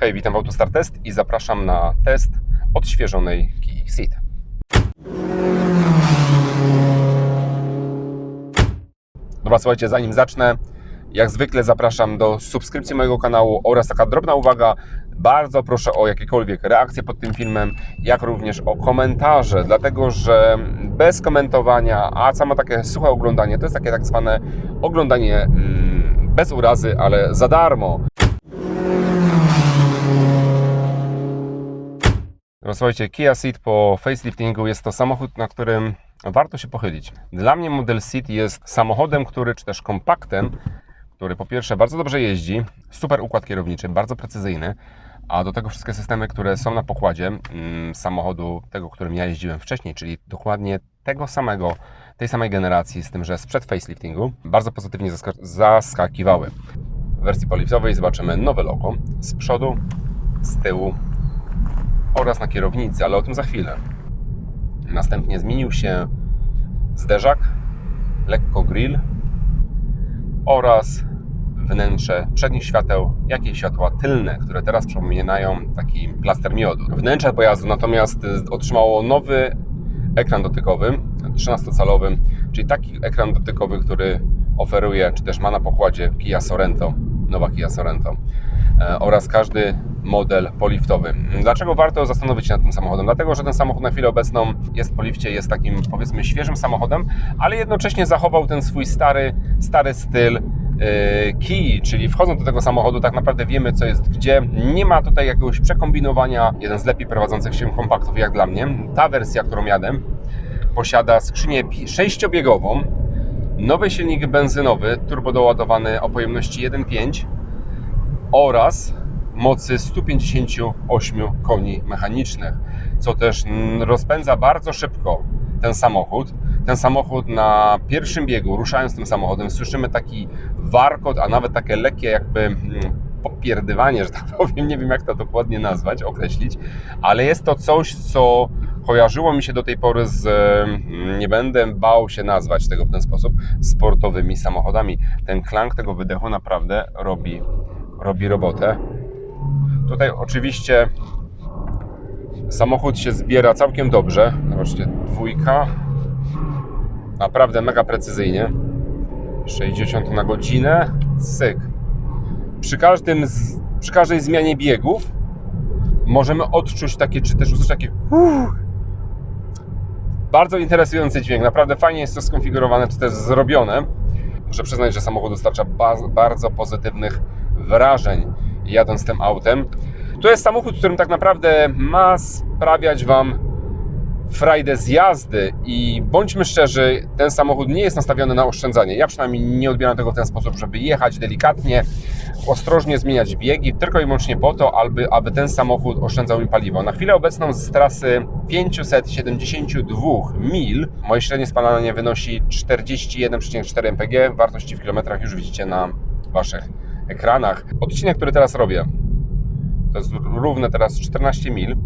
Hej, witam w Autostar Test i zapraszam na test odświeżonej Kia Ceed. Dobra, słuchajcie, zanim zacznę, jak zwykle zapraszam do subskrypcji mojego kanału oraz taka drobna uwaga, bardzo proszę o jakiekolwiek reakcje pod tym filmem, jak również o komentarze, dlatego że bez komentowania, a samo takie suche oglądanie, to jest takie tak zwane oglądanie mm, bez urazy, ale za darmo. No, słuchajcie, Kia Ceed po faceliftingu jest to samochód, na którym warto się pochylić. Dla mnie model Ceed jest samochodem, który, czy też kompaktem, który po pierwsze bardzo dobrze jeździ, super układ kierowniczy, bardzo precyzyjny, a do tego wszystkie systemy, które są na pokładzie mm, samochodu, tego, którym ja jeździłem wcześniej, czyli dokładnie tego samego, tej samej generacji, z tym, że sprzed faceliftingu, bardzo pozytywnie zaska- zaskakiwały. W wersji poliftowej zobaczymy nowe logo z przodu, z tyłu oraz na kierownicy, ale o tym za chwilę. Następnie zmienił się zderzak, lekko grill oraz wnętrze przednich świateł, jak i światła tylne, które teraz przypominają taki plaster miodu. Wnętrze pojazdu natomiast y, otrzymało nowy ekran dotykowy, 13-calowy, czyli taki ekran dotykowy, który oferuje, czy też ma na pokładzie Kia Sorento, nowa Kia Sorento e, oraz każdy model poliftowy. Dlaczego warto zastanowić się nad tym samochodem? Dlatego, że ten samochód na chwilę obecną jest po lifcie, jest takim powiedzmy świeżym samochodem, ale jednocześnie zachował ten swój stary, stary styl yy, Kii, czyli wchodząc do tego samochodu tak naprawdę wiemy co jest gdzie. Nie ma tutaj jakiegoś przekombinowania. Jeden z lepiej prowadzących się kompaktów jak dla mnie. Ta wersja, którą jadę, posiada skrzynię sześciobiegową, nowy silnik benzynowy, turbodoładowany o pojemności 1.5 oraz mocy 158 koni mechanicznych, co też rozpędza bardzo szybko ten samochód. Ten samochód na pierwszym biegu, ruszając tym samochodem, słyszymy taki warkot, a nawet takie lekkie jakby popierdywanie, że tak powiem, nie wiem jak to dokładnie nazwać, określić, ale jest to coś, co kojarzyło mi się do tej pory z, nie będę bał się nazwać tego w ten sposób, sportowymi samochodami. Ten klank tego wydechu naprawdę robi, robi robotę. Tutaj oczywiście samochód się zbiera całkiem dobrze. Zobaczcie, dwójka. Naprawdę mega precyzyjnie. 60 na godzinę. Syk. Przy, każdym przy każdej zmianie biegów możemy odczuć takie, czy też usłyszeć takie bardzo interesujący dźwięk. Naprawdę fajnie jest to skonfigurowane, czy też zrobione. Muszę przyznać, że samochód dostarcza ba- bardzo pozytywnych wrażeń jadąc tym autem. To jest samochód, którym tak naprawdę ma sprawiać Wam frajdę z jazdy i bądźmy szczerzy, ten samochód nie jest nastawiony na oszczędzanie. Ja przynajmniej nie odbieram tego w ten sposób, żeby jechać delikatnie, ostrożnie zmieniać biegi, tylko i wyłącznie po to, aby, aby ten samochód oszczędzał mi paliwo. Na chwilę obecną z trasy 572 mil moje średnie spalanie wynosi 41,4 mpg. Wartości w kilometrach już widzicie na Waszych ekranach. Odcinek, który teraz robię, to jest równe teraz 14 mil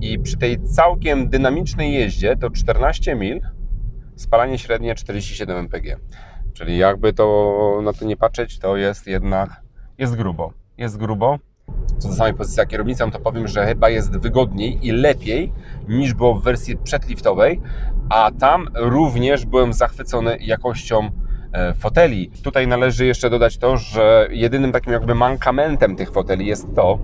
i przy tej całkiem dynamicznej jeździe to 14 mil, spalanie średnie 47 mpg. Czyli jakby to na to nie patrzeć, to jest jednak, jest grubo. Jest grubo. Co do samej pozycji za kierownicą, to powiem, że chyba jest wygodniej i lepiej niż było w wersji przedliftowej, a tam również byłem zachwycony jakością foteli. Tutaj należy jeszcze dodać to, że jedynym takim jakby mankamentem tych foteli jest to,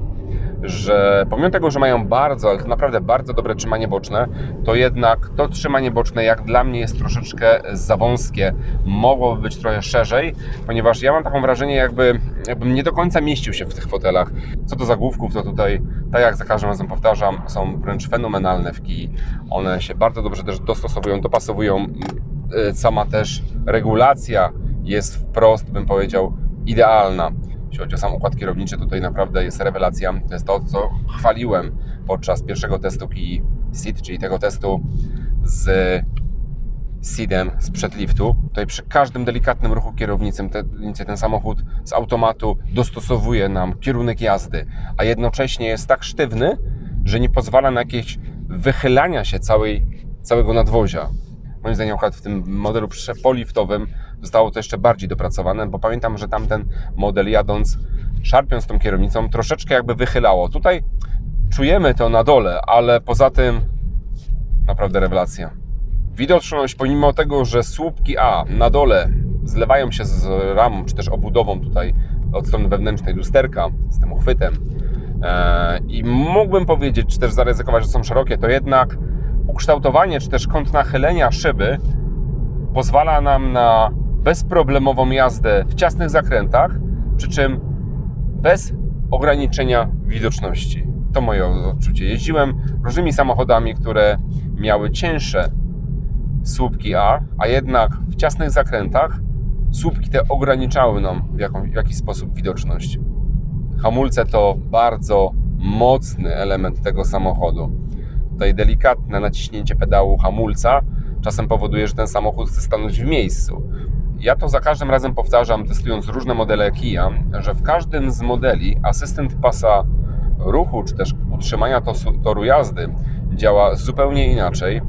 że pomimo tego, że mają bardzo, ale naprawdę bardzo dobre trzymanie boczne, to jednak to trzymanie boczne jak dla mnie jest troszeczkę za wąskie. Mogłoby być trochę szerzej, ponieważ ja mam taką wrażenie, jakby, jakbym nie do końca mieścił się w tych fotelach. Co do zagłówków, to tutaj, tak jak za każdym razem powtarzam, są wręcz fenomenalne w Kii. One się bardzo dobrze też dostosowują, dopasowują. Yy, Sama też regulacja jest wprost, bym powiedział, idealna. Jeśli chodzi o sam układ kierowniczy, tutaj naprawdę jest rewelacja. To jest to, co chwaliłem podczas pierwszego testu Kii Ceed, czyli tego testu z Seedem sprzed liftu. Tutaj przy każdym delikatnym ruchu kierownicy ten, ten samochód z automatu dostosowuje nam kierunek jazdy, a jednocześnie jest tak sztywny, że nie pozwala na jakieś wychylania się całej, całego nadwozia. Moim zdaniem w tym modelu poliftowym zostało to jeszcze bardziej dopracowane, bo pamiętam, że tamten model jadąc szarpiąc tą kierownicą, troszeczkę jakby wychylało. Tutaj czujemy to na dole, ale poza tym naprawdę rewelacja. Widoczność, pomimo tego, że słupki A na dole zlewają się z ramą, czy też obudową tutaj od strony wewnętrznej lusterka, z tym uchwytem e, i mógłbym powiedzieć, czy też zaryzykować, że są szerokie, to jednak ukształtowanie, czy też kąt nachylenia szyby pozwala nam na bezproblemową jazdę w ciasnych zakrętach, przy czym bez ograniczenia widoczności. To moje odczucie. Jeździłem różnymi samochodami, które miały cięższe słupki A, a jednak w ciasnych zakrętach słupki te ograniczały nam w, jaką, w jakiś sposób widoczność. Hamulce to bardzo mocny element tego samochodu. Tutaj delikatne naciśnięcie pedału hamulca czasem powoduje, że ten samochód chce stanąć w miejscu. Ja to za każdym razem powtarzam, testując różne modele Kia, że w każdym z modeli asystent pasa ruchu, czy też utrzymania toru jazdy działa zupełnie inaczej.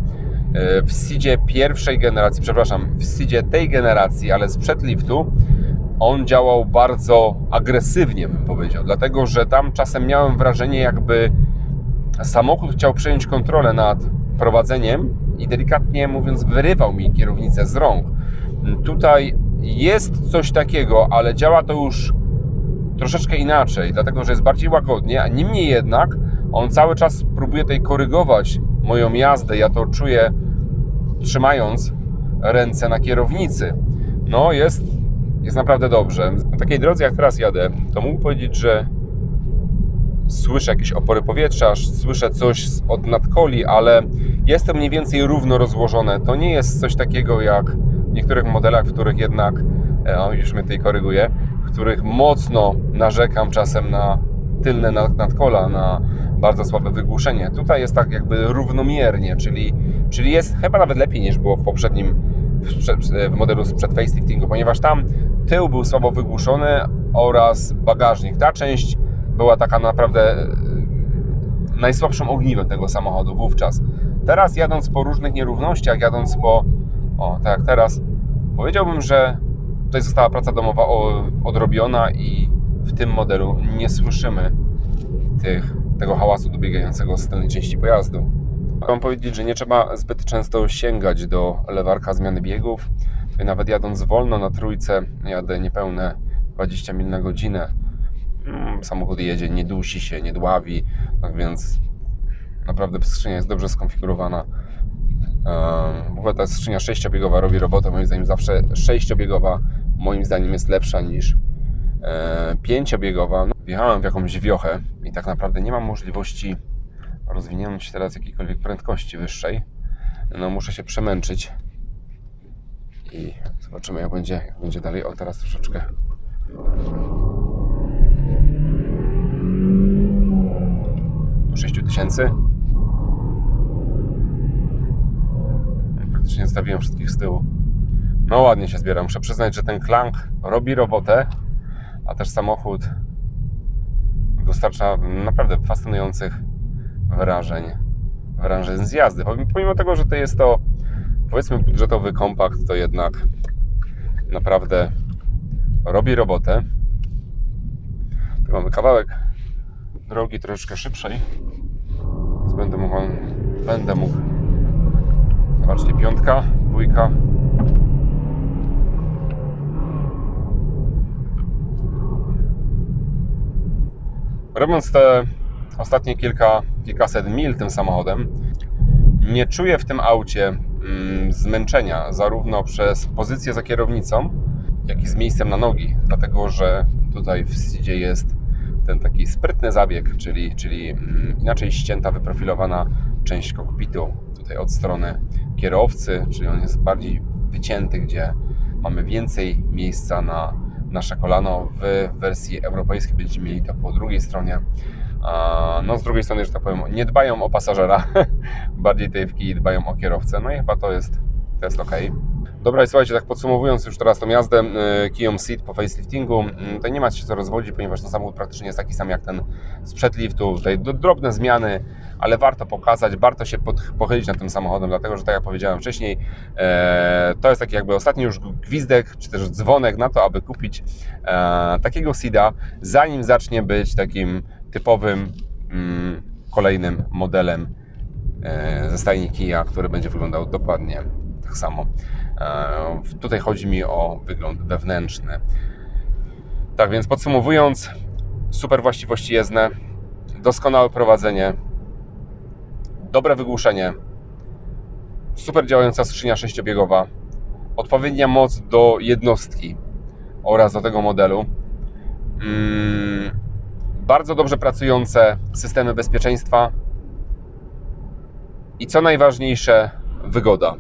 W SIDzie pierwszej generacji, przepraszam, w SIDzie tej generacji, ale sprzed liftu, on działał bardzo agresywnie, bym powiedział, dlatego że tam czasem miałem wrażenie, jakby samochód chciał przejąć kontrolę nad prowadzeniem i delikatnie mówiąc, wyrywał mi kierownicę z rąk. Tutaj jest coś takiego, ale działa to już troszeczkę inaczej, dlatego że jest bardziej łagodnie, a niemniej jednak on cały czas próbuje tutaj korygować moją jazdę. Ja to czuję trzymając ręce na kierownicy. No, jest, jest naprawdę dobrze. Na takiej drodze, jak teraz jadę, to mógł powiedzieć, że słyszę jakieś opory powietrza, słyszę coś od nadkoli, ale jest to mniej więcej równo rozłożone. To nie jest coś takiego jak w niektórych modelach, w których jednak, e, o już mnie tutaj koryguje, w których mocno narzekam czasem na tylne nad- nadkola, na bardzo słabe wygłuszenie. Tutaj jest tak jakby równomiernie, czyli, czyli jest chyba nawet lepiej niż było w poprzednim, w, prze- w modelu sprzed faceliftingu, ponieważ tam tył był słabo wygłuszony oraz bagażnik. Ta część była taka naprawdę e, najsłabszym ogniwem tego samochodu wówczas. Teraz jadąc po różnych nierównościach, jadąc po, o tak jak teraz, powiedziałbym, że tutaj została praca domowa odrobiona i w tym modelu nie słyszymy tych, tego hałasu dobiegającego z tylnej części pojazdu. Mam powiedzieć, że nie trzeba zbyt często sięgać do lewarka zmiany biegów. Nawet jadąc wolno na trójce, jadę nipełne 20 mil na godzinę. Mm, Samochód jedzie, nie dusi się, nie dławi, tak więc naprawdę skrzynia jest dobrze skonfigurowana. W ogóle ta skrzynia sześciobiegowa robi robotę, moim zdaniem zawsze sześciobiegowa moim zdaniem jest lepsza niż e, pięciobiegowa. No, wjechałem w jakąś wiochę i tak naprawdę nie mam możliwości rozwinięcia teraz jakiejkolwiek prędkości wyższej. No muszę się przemęczyć i zobaczymy jak będzie, jak będzie dalej. O teraz troszeczkę do 6000 Praktycznie stawiłem wszystkich z tyłu. No ładnie się zbieram. Muszę przyznać, że ten klank robi robotę, a też samochód dostarcza naprawdę fascynujących wrażeń, wrażeń z jazdy. Pomimo tego, że to jest to powiedzmy budżetowy kompakt, to jednak naprawdę robi robotę. Tu mamy kawałek drogi troszeczkę szybszej, więc będę mógł, będę mógł. Zobaczcie, piątka, dwójka. Robiąc te ostatnie kilka, kilkaset mil tym samochodem, nie czuję w tym aucie mm, zmęczenia, zarówno przez pozycję za kierownicą, jak i z miejscem na nogi, dlatego że tutaj w Sidzie jest ten taki sprytny zabieg, czyli, czyli mm, inaczej ścięta, wyprofilowana część kokpitu tutaj od strony kierowcy, czyli on jest bardziej wycięty, gdzie mamy więcej miejsca na nasze kolano. W wersji europejskiej będziemy mieli to po drugiej stronie. No z drugiej strony, że tak powiem, nie dbają o pasażera, bardziej tej w Kii dbają o kierowcę. No i chyba to jest, to jest ok. Dobra, i słuchajcie, tak podsumowując już teraz tą jazdę y, Kiją Ceed po faceliftingu, y, to nie ma się co rozwodzić, ponieważ ten samochód praktycznie jest taki sam jak ten sprzed liftu. Tutaj drobne zmiany, ale warto pokazać, warto się pod, pochylić nad tym samochodem, dlatego że tak jak powiedziałem wcześniej, e, to jest taki jakby ostatni już gwizdek, czy też dzwonek na to, aby kupić e, takiego Sida, zanim zacznie być takim typowym mm, kolejnym modelem e, ze stajni Kia, który będzie wyglądał dokładnie tak samo. E, Tutaj chodzi mi o wygląd wewnętrzny. Tak więc podsumowując, super właściwości jezdne, doskonałe prowadzenie, dobre wygłuszenie, super działająca skrzynia sześciobiegowa, odpowiednia moc do jednostki oraz do tego modelu. Mm, bardzo dobrze pracujące systemy bezpieczeństwa i co najważniejsze, wygoda.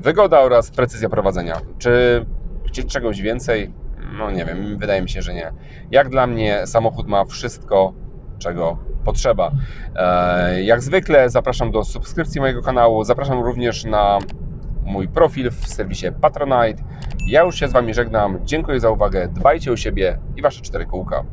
Wygoda oraz precyzja prowadzenia. Czy chcieć czegoś więcej? No nie wiem, wydaje mi się, że nie. Jak dla mnie samochód ma wszystko, czego potrzeba. E, Jak zwykle zapraszam do subskrypcji mojego kanału, zapraszam również na mój profil w serwisie Patronite. Ja już się z Wami żegnam, dziękuję za uwagę, dbajcie o siebie i Wasze cztery kółka.